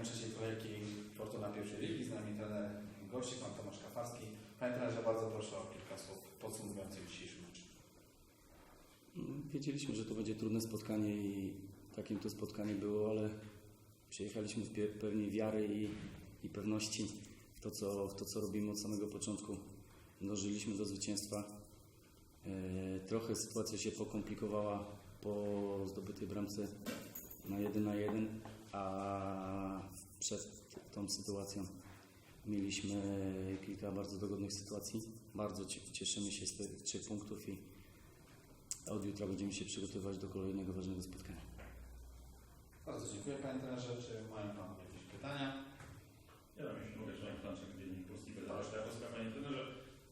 spotkaniu trzeciej kolejki Fortuna pierwszej ligi. Z nami trener gości, pan Tomasz Kafarski. Panie trenerze, bardzo proszę o kilka słów podsumowujących dzisiejszy mecz. Wiedzieliśmy, że to będzie trudne spotkanie i takim to spotkanie było, ale przyjechaliśmy w pełni wiary i, i pewności w to, co, w to, co robimy od samego początku. Dążyliśmy do zwycięstwa. E, trochę sytuacja się pokomplikowała po zdobytej bramce na 1 na 1, a przed tą sytuacją mieliśmy kilka bardzo dogodnych sytuacji. Bardzo cie- cieszymy się z tych trzech punktów i od jutra będziemy się przygotowywać do kolejnego ważnego spotkania. Bardzo dziękuję Panie trenerze. Czy mają Panowie jakieś pytania? Ja mam jeśli mogę, Szymon Franczek, Dziennik Polski Pedał Szlachowska. Panie trenerze,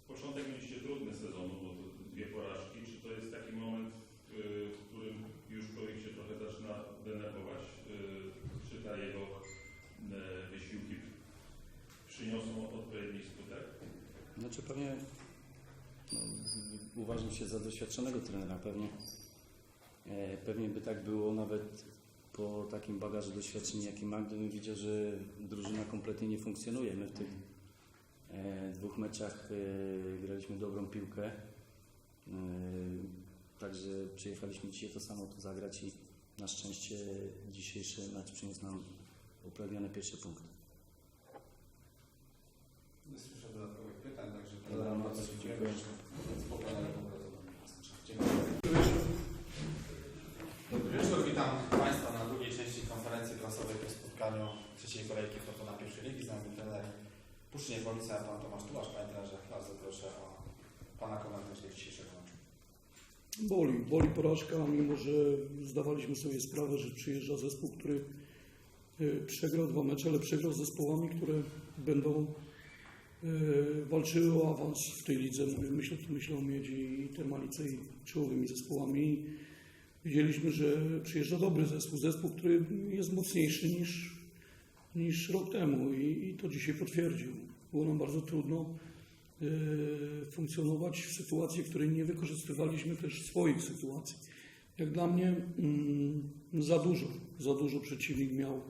początek mieliście trudny sezonu, bo to dwie porażki. Czy to jest taki moment, y, w którym już człowiek się trochę zaczyna denerwować? Y, Czy ta jego y, wysiłki przyniosą odpowiedni skutek? Znaczy pewnie no, uważam się za doświadczonego trenera, pewnie, e, pewnie by tak było nawet po takim bagażu doświadczeń, jaki ma, gdybym widział, że drużyna kompletnie nie funkcjonuje. My w tych e, dwóch meczach e, graliśmy dobrą piłkę, także przyjechaliśmy dzisiaj to samo tu zagrać i na szczęście dzisiejszy mecz przyniósł nam upragnione pierwsze punkty. Nie słyszę dodatkowych pytań, także Dobra, bardzo bardzo dziękuję. dziękuję. Spokojnego obrazowania. Dziękuję. Dobry wieczór, witam Państwa na drugiej części konferencji prasowej po spotkaniu trzeciej kolejki Fortuna pierwszej ligi. Z nami trener Puszczynie Policja, Pan Tomasz Tułasz. Panie trenerze, bardzo proszę o Pana komentarz do dzisiejszego meczu. Boli, boli porażka, mimo że zdawaliśmy sobie sprawę, że przyjeżdża zespół, który e, przegrał dwa mecze, ale przegrał z zespołami, które będą e, walczyły o awans w tej lidze. Mówię, Myślę, myślę o Miedzi i Termalice i czołowymi zespołami. Widzieliśmy, że przyjeżdża dobry zespół, zespół, który jest mocniejszy niż, niż rok temu i, i to dzisiaj potwierdził. Było nam bardzo trudno e, funkcjonować w sytuacji, w której nie wykorzystywaliśmy też swoich sytuacji. Jak dla mnie mm, za dużo, za dużo przeciwnik miał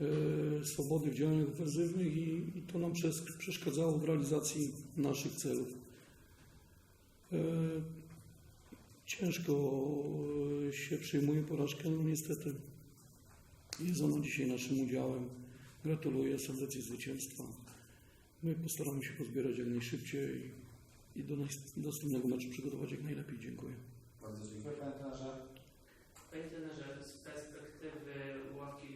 e, swobody w działaniach ofensywnych i, i to nam przes- przeszkadzało w realizacji naszych celów. E, Ciężko się przyjmuje porażkę, no niestety jest ona dzisiaj naszym udziałem. Gratuluję serdecznie zwycięstwa. My postaramy się pozbierać jak najszybciej i do nas- następnego meczu przygotować jak najlepiej. Dziękuję. Bardzo dziękuję Panie trenerze. Panie trenerze, z perspektywy ławki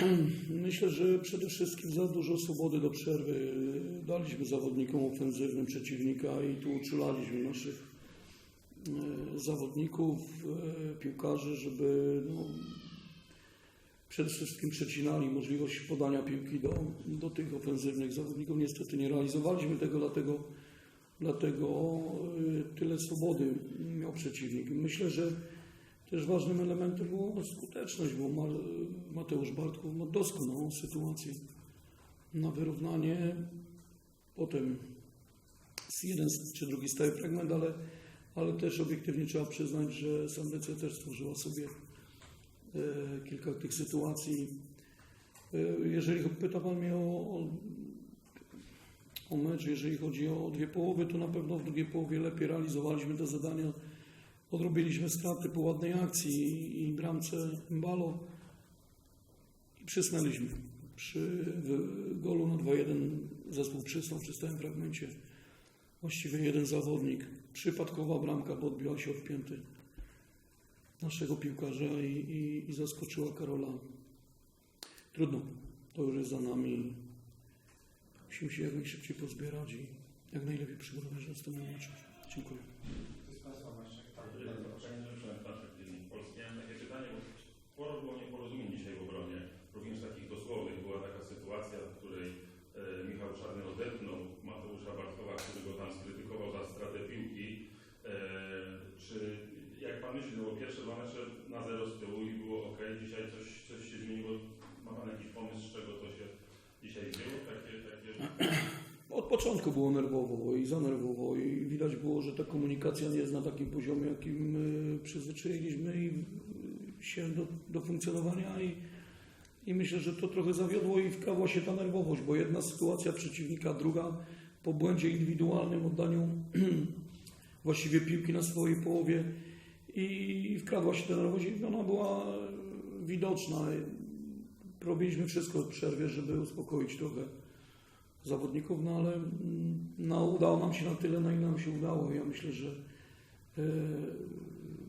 Myślę, że przede wszystkim za dużo swobody do przerwy daliśmy zawodnikom ofensywnym przeciwnika i tu uczulaliśmy naszych e, zawodników, e, piłkarzy, żeby no, przede wszystkim przecinali możliwość podania piłki do, do tych ofensywnych zawodników. Niestety nie realizowaliśmy tego, dlatego, dlatego e, tyle swobody miał przeciwnik. Myślę, że też ważnym elementem była skuteczność, bo Ma- Mateusz Bartków ma doskonałą sytuację na wyrównanie. Potem jeden czy drugi stały fragment, ale, ale też obiektywnie trzeba przyznać, że Sandecja też stworzyła sobie e, kilka tych sytuacji. E, jeżeli pyta Pan mnie o, o, o mecz, jeżeli chodzi o dwie połowy, to na pewno w drugiej połowie lepiej realizowaliśmy te zadania Odrobiliśmy straty po ładnej akcji i, bramce Mbalo i przysnęliśmy. Przy w golu na 2-1 zespół przysnął przy stałym fragmencie. Właściwie jeden zawodnik. Przypadkowa bramka, bo odbiła się od pięty naszego piłkarza i, i, i zaskoczyła Karola. Trudno, to już jest za nami. Musimy się jak najszybciej pozbierać i jak najlepiej przygotować do następnego meczu. Dziękuję. Ktoś z Państwa ma jeszcze? Tak, Panie bardzo proszę. Szymon Franczek, Dziennik Polski. Ja mam takie pytanie, bo sporo było nieporozumień dzisiaj w obronie, również takich dosłownych. Była taka sytuacja, w której e, Michał Czarny odepnął Mateusza Bartkowa, który go tam skrytykował za stratę piłki. E, czy, jak Pan myśli, no bo pierwsze dwa mecze 2-0 z tyłu i było ok. Dzisiaj coś, coś się zmieniło. Ma Pan jakiś pomysł, z czego to się dzisiaj? Takie, takie... Od początku było nerwowo i zanerwowo i widać było, że ta komunikacja nie jest na takim poziomie, jakim y, przyzwyczailiśmy y, się do, do funkcjonowania i, i myślę, że to trochę zawiodło i wkradła się ta nerwowość, bo jedna sytuacja przeciwnika, druga po błędzie indywidualnym, oddaniu właściwie piłki na swojej połowie i wkradła się ta nerwowość i ona była widoczna. Robiliśmy wszystko w przerwie, żeby uspokoić trochę zawodników, no ale mm, no, udało nam się na tyle, na ile nam się udało. Ja myślę, że e,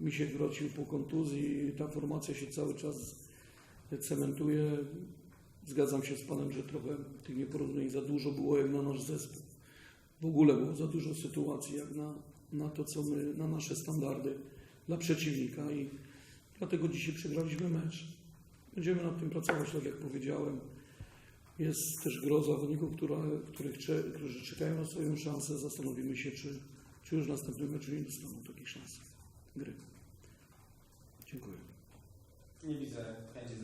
Misiek wrócił po kontuzji i ta formacja się cały czas cementuje. Zgadzam się z Panem, że trochę tych nieporozumień za dużo było jak na nasz zespół. W ogóle było za dużo sytuacji jak na, na to, co my, na nasze standardy dla przeciwnika i dlatego dzisiaj przegraliśmy mecz. Będziemy nad tym pracować, tak jak powiedziałem. Jest też gro zawodników, która, których, którzy czekają na swoją szansę. Zastanowimy się, czy, czy już w następnym meczu nie dostaną takich szans gry. Dziękuję. Nie widzę chęci